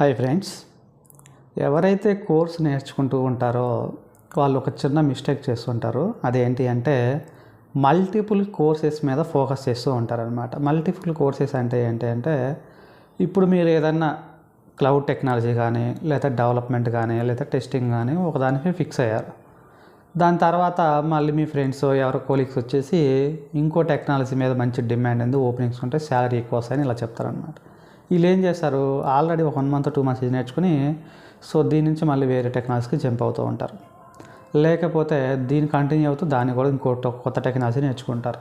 Hi friends. ఎవరైతే course నేర్చుకుంటూ ఉంటారో వాళ్ళు ఒక చిన్న మిస్టేక్ చేస్తుంటారు అదేంటి అంటే మల్టిపుల్ కోర్సెస్ మీద ఫోకస్ చేస్తూ ఉంటారనమాట మల్టిపుల్ కోర్సెస్ అంటే ఏంటి అంటే ఇప్పుడు మీరు ఏదన్నా క్లౌడ్ టెక్నాలజీ కానీ లేదా డెవలప్మెంట్ కానీ లేదా టెస్టింగ్ కానీ ఒకదానికి ఫిక్స్ అయ్యారు. దాని తర్వాత మళ్ళీ మీ ఫ్రెండ్స్ ఎవరో కోలీగ్స్ వచ్చేసి ఇంకో టెక్నాలజీ మీద మంచి డిమాండ్ ఉంది ఓపెనింగ్స్ ఉంటే శాలరీ ఎక్కువ వస్తాయని ఇలా చెప్తారనమాట వీళ్ళు ఏం చేస్తారు ఆల్రెడీ ఒక వన్ మంత్ టూ మంత్స్ ఇది నేర్చుకుని సో దీని నుంచి మళ్ళీ వేరే టెక్నాలజీకి జంప్ అవుతూ ఉంటారు. లేకపోతే దీన్ని కంటిన్యూ అవుతూ దాన్ని కూడా ఇంకో కొత్త టెక్నాలజీ నేర్చుకుంటారు.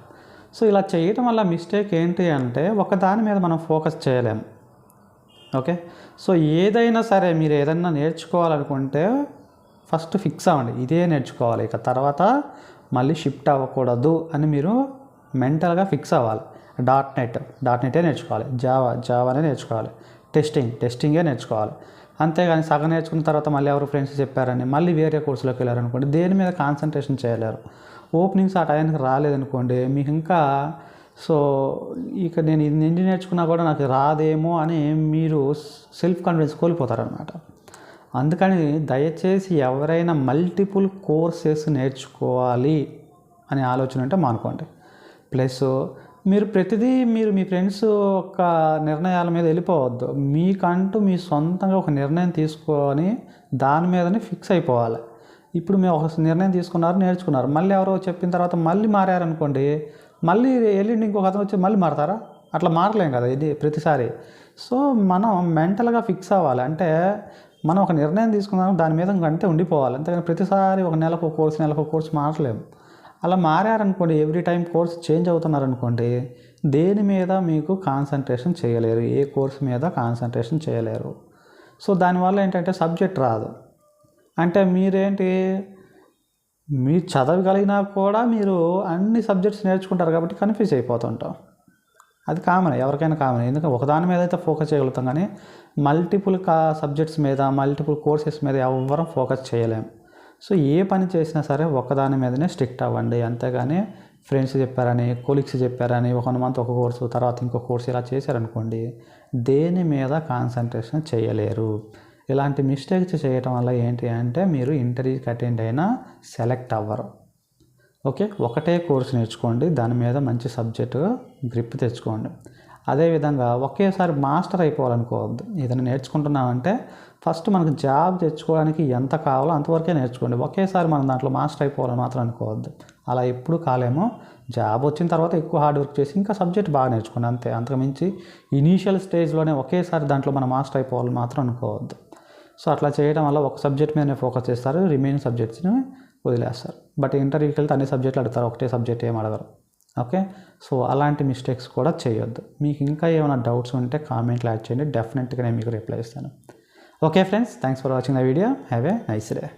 సో ఇలా చేయటం వల్ల మిస్టేక్ ఏంటి అంటే ఒక దాని మీద మనం ఫోకస్ చేయలేము. ఓకే? సో ఏదైనా సరే మీరు ఏదైనా నేర్చుకోవాలనుకుంటే ఫస్ట్ ఫిక్స్ అవ్వండి. ఇదే నేర్చుకోవాలి. ఇక తర్వాత మళ్ళీ షిఫ్ట్ అవ్వకూడదు అని మీరు మెంటల్గా ఫిక్స్ అవ్వాలి. డాట్ నెట్ డాట్ నెటే నేర్చుకోవాలి. జావా జావానే నేర్చుకోవాలి. టెస్టింగ్ టెస్టింగే నేర్చుకోవాలి. అంతేగాని సగం నేర్చుకున్న తర్వాత మళ్ళీ ఎవరు ఫ్రెండ్స్ చెప్పారని మళ్ళీ వేరే కోర్సులోకి వెళ్ళారనుకోండి దేని మీద కాన్సన్ట్రేషన్ చేయలేరు. ఓపెనింగ్స్ ఆ టైంకి రాలేదనుకోండి మీకు ఇంకా సో ఇక నేను ఇది ఎన్ని నేర్చుకున్నా కూడా నాకు రాదేమో అని మీరు సెల్ఫ్ కాన్ఫిడెన్స్ కోల్పోతారనమాట అందుకని దయచేసి ఎవరైనా మల్టిపుల్ కోర్సెస్ నేర్చుకోవాలి అనే ఆలోచన ఉంటే మానుకోండి. ప్లస్ మీరు ప్రతిదీ మీరు మీ ఫ్రెండ్స్ యొక్క నిర్ణయాల మీద వెళ్ళిపోవద్దు. మీకంటూ మీ సొంతంగా ఒక నిర్ణయం తీసుకొని దాని మీదనే ఫిక్స్ అయిపోవాలి. ఇప్పుడు మేము ఒక నిర్ణయం తీసుకున్నారు నేర్చుకున్నారు. మళ్ళీ ఎవరో చెప్పిన తర్వాత మళ్ళీ మారారనుకోండి మళ్ళీ వెళ్ళిండి ఇంకొక అతను వచ్చి మళ్ళీ మారతారా? అట్లా మారలేం కదా ఇది ప్రతిసారి. సో మనం మెంటల్గా ఫిక్స్ అవ్వాలి. అంటే మనం ఒక నిర్ణయం తీసుకున్నాం దాని మీద అంతే ఉండిపోవాలి. అంతేగాని ప్రతిసారి ఒక నెలకు ఒక కోర్సు నెలకు కోర్సు మారలేము అలా మారారనుకోండి ఎవ్రీ టైం కోర్స్ చేంజ్ అవుతున్నారనుకోండి దేని మీద మీకు కాన్సన్ట్రేషన్ చేయలేరు ఏ కోర్స్ మీద కాన్సన్ట్రేషన్ చేయలేరు. సో దానివల్ల ఏంటంటే సబ్జెక్ట్ రాదు. అంటే మీరేంటి మీరు చదవగలిగినా కూడా మీరు అన్ని సబ్జెక్ట్స్ నేర్చుకుంటారు కాబట్టి కన్ఫ్యూజ్ అయిపోతుంటాం. అది కామన్ ఎవరికైనా కామన్ ఎందుకంటే ఒకదాని మీద అయితే ఫోకస్ చేయగలుగుతాం కానీ మల్టిపుల్ కా సబ్జెక్ట్స్ మీద మల్టిపుల్ కోర్సెస్ మీద ఎవరం ఫోకస్ చేయలేము సో ఏ పని చేసినా సరే ఒకదాని మీదనే స్ట్రిక్ట్ అవ్వండి. అంతేగాని ఫ్రెండ్స్ చెప్పారని కొలీగ్స్ చెప్పారని ఒక మంత్ ఒక కోర్సు తర్వాత ఇంకో కోర్సు ఇలా చేశారనుకోండి దేని మీద కాన్సన్ట్రేషన్ చేయలేరు. ఇలాంటి మిస్టేక్స్ చేయటం వల్ల ఏంటి అంటే మీరు ఇంటర్వ్యూకి అటెండ్ అయినా సెలెక్ట్ అవ్వరు. ఓకే? ఒకటే కోర్స్ నేర్చుకోండి దాని మీద మంచి సబ్జెక్టు గ్రిప్ తెచ్చుకోండి. అదేవిధంగా ఒకేసారి మాస్టర్ అయిపోవాలనుకోవద్దు ఏదైనా నేర్చుకుంటున్నామంటే ఫస్ట్ మనకు జాబ్ తెచ్చుకోవడానికి ఎంత కావాలో అంతవరకే నేర్చుకోండి. ఒకేసారి మనం దాంట్లో మాస్టర్ అయిపోవాలని మాత్రం అనుకోవద్దు. అలా ఎప్పుడు కాలేమో జాబ్ వచ్చిన తర్వాత ఎక్కువ హార్డ్ వర్క్ చేసి ఇంకా సబ్జెక్ట్ బాగా నేర్చుకోండి అంతే. అంతకుమించి ఇనీషియల్ స్టేజ్లోనే ఒకేసారి దాంట్లో మనం మాస్టర్ అయిపోవాలని మాత్రం అనుకోవద్దు. సో అట్లా చేయడం వల్ల ఒక సబ్జెక్ట్ మీదనే ఫోకస్ చేస్తారు రిమైనింగ్ సబ్జెక్ట్స్ని వదిలేస్తారు. బట్ ఇంటర్వ్యూకి వెళ్తే అన్ని సబ్జెక్టులు అడుగుతారు ఒకటే సబ్జెక్ట్ ఏం అడగరు. ఓకే? సో అలాంటి మిస్టేక్స్ కూడా చేయొద్దు. మీకు ఇంకా ఏమైనా డౌట్స్ ఉంటే కామెంట్లు యాడ్ చేయండి. డెఫినెట్గా నేను మీకు రిప్లై ఇస్తాను. Okay friends thanks for watching the video. Have a nice day.